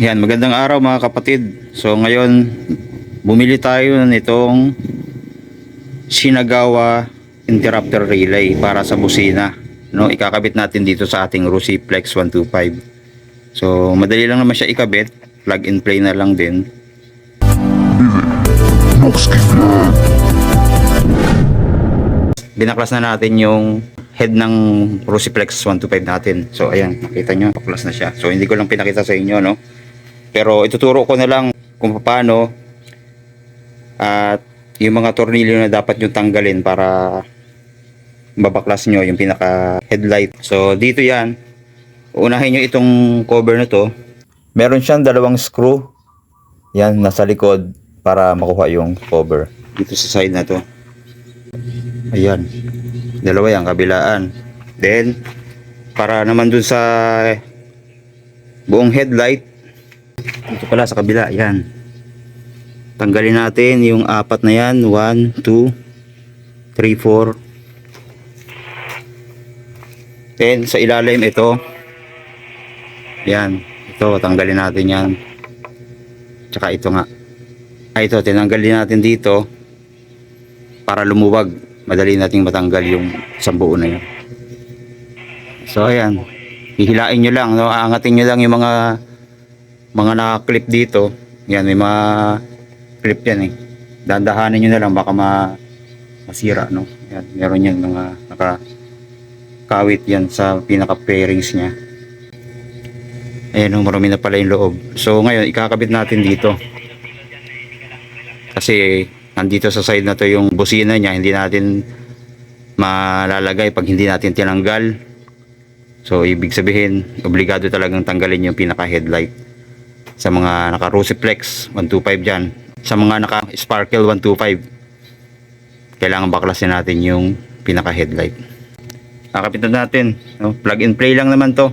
Yan, magandang araw mga kapatid. So ngayon, bumili tayo nitong Shinagawa Interrupter Relay para sa busina. No, ikakabit natin dito sa ating Rusi Flex 125. So madali lang naman siya ikabit, plug and play na lang din. Binaklas na natin yung head ng Rusiflex 125 natin. So ayan, nakita nyo, baklas na siya. So hindi ko lang pinakita sa inyo, no? Pero ituturo ko na lang kung paano at yung mga tornilyo na dapat nyo tanggalin para babaklas nyo yung pinaka headlight. So dito yan, unahin nyo itong cover na to. Meron siyang dalawang screw. Yan, nasa likod para makuha yung cover. Dito sa side na to. Ayan. Dalawa yan, kabilaan. Then, para naman dun sa buong headlight, dito pala sa kabila, yan. Tanggalin natin yung apat na yan. 1, 2, 3, 4. Then, sa ilalim ito. Yan. Ito, tanggalin natin yan. Tsaka ito nga. Ay, ito, tinanggalin natin dito para lumuwag madali nating matanggal yung isang buo na yun so ayan hihilain nyo lang no? aangatin nyo lang yung mga mga naka-clip dito yan may mga clip yan eh. Dandahanin nyo na lang baka ma masira no? Yan meron yan mga naka kawit yan sa pinaka pairings nya ayan oh, marami na pala yung loob. So ngayon ikakabit natin dito. Kasi nandito sa side na to yung busina niya hindi natin malalagay pag hindi natin tinanggal. So ibig sabihin obligado talagang tanggalin yung pinaka headlight sa mga naka Rusiflex 125 dyan sa mga naka Sparkle 125 kailangan baklasin natin yung pinaka headlight nakapitan natin no? plug and play lang naman to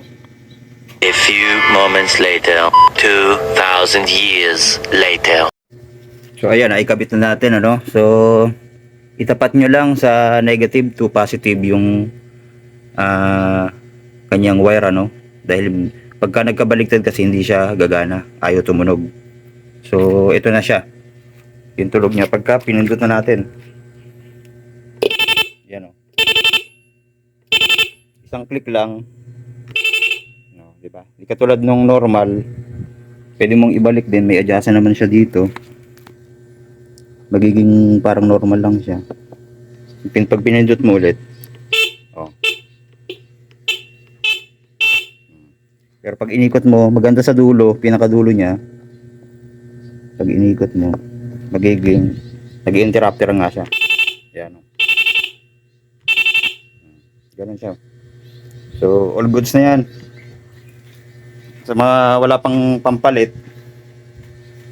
A few moments later, 2,000 years later. So ayan, naikabit na natin ano. So itapat nyo lang sa negative to positive yung ah, kanyang wire ano. Dahil pagka nagkabaliktad kasi hindi siya gagana, ayaw tumunog. So ito na siya. Yung tulog niya pagka pinindot na natin. Yan o. Isang click lang. No, di ba? Katulad nung normal, pwede mong ibalik din, may adjustment naman siya dito magiging parang normal lang siya. Pag pinindot mo ulit. Oh. Pero pag inikot mo, maganda sa dulo, pinakadulo niya. Pag inikot mo, magiging nag-interrupter nga siya. Yan. oh. Ganun siya. So, all goods na yan. Sa mga wala pang pampalit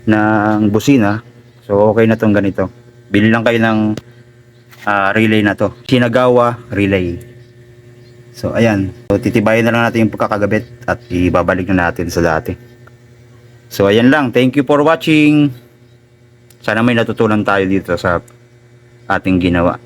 ng busina, So okay na tong ganito. Bili lang kayo ng ah, relay na to. Shinagawa relay. So ayan. So titibayin na lang natin yung pagkakagabit at ibabalik na natin sa dati. So ayan lang. Thank you for watching. Sana may natutunan tayo dito sa ating ginawa.